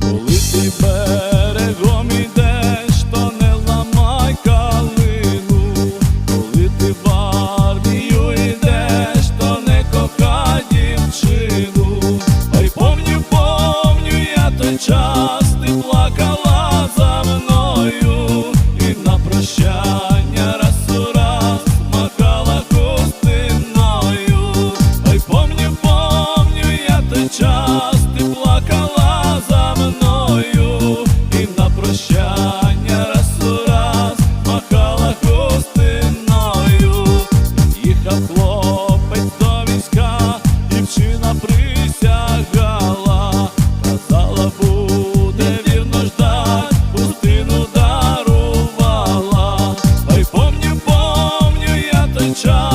Коли ти берегом ідеш, то не ламай калину, коли ти в армію йдеш, то не кохай дівчину, ай помню, помню я той. control.